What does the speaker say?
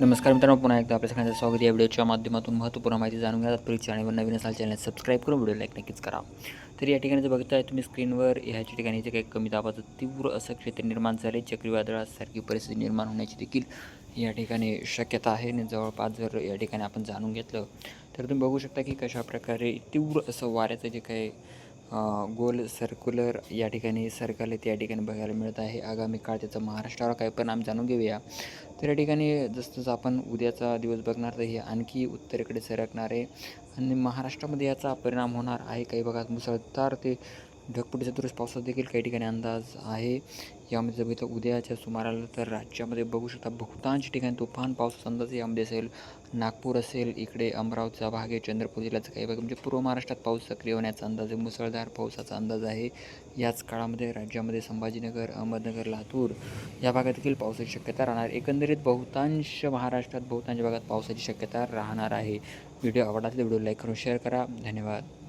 नमस्कार मित्रांनो पुन्हा एकदा आपल्या सगळ्यांचं स्वागत या व्हिडिओच्या माध्यमातून महत्त्वपूर्ण माहिती जाणून घ्या. तत्पूर्वी चॅनलवर नवीन असाल चॅनल सबस्क्राईब करून व्हिडिओ लाईक नक्कीच करा. तर या ठिकाणी जर बघताय तुम्ही स्क्रीनवर ह्याच्या ठिकाणी जे काही कमी दाबाचं तीव्र असं क्षेत्र निर्माण झाले चक्रीवादळासारखी परिस्थिती निर्माण होण्याची देखील या ठिकाणी शक्यता आहे. आणि जवळपास जर या ठिकाणी आपण जाणून घेतलं तर तुम्ही बघू शकता की कशा प्रकारे तीव्र असं वाऱ्याचं जे काही गोल सर्क्युलर या ठिकाणी सर्कल त्या ठिकाणी बघायला मिळत आहे. आगामी काळ त्याचा महाराष्ट्रावर काय परिणाम जाणून घेऊया. तर या ठिकाणी जसं जसं आपण उद्याचा दिवस बघणार तर हे आणखी उत्तरेकडे सरकणार आहे. आणि महाराष्ट्रामध्ये याचा परिणाम होणार आहे काही भागात मुसळधार ते ढगपुटीचा दुरुस्त पावसाचा देखील काही ठिकाणी अंदाज आहे. यामध्ये जर बघितलं उद्याच्या सुमाराला तर राज्यामध्ये बघू शकता बहुतांश ठिकाणी तुफान पावसाचा अंदाज यामध्ये असेल. नागपूर असेल इकडे अमरावतीचा भाग आहे चंद्रपूर जिल्ह्याचा काही भाग म्हणजे पूर्व महाराष्ट्रात पाऊस सक्रिय होण्याचा अंदाज आहे मुसळधार पावसाचा अंदाज आहे. याच काळामध्ये राज्यामध्ये संभाजीनगर अहमदनगर लातूर या भागात देखील पावसाची शक्यता राहणार. एकंदरीत बहुतांश महाराष्ट्रात बहुतांश भागात पावसाची शक्यता राहणार आहे. व्हिडिओ आवडला तर व्हिडिओ लाईक करून शेअर करा. धन्यवाद.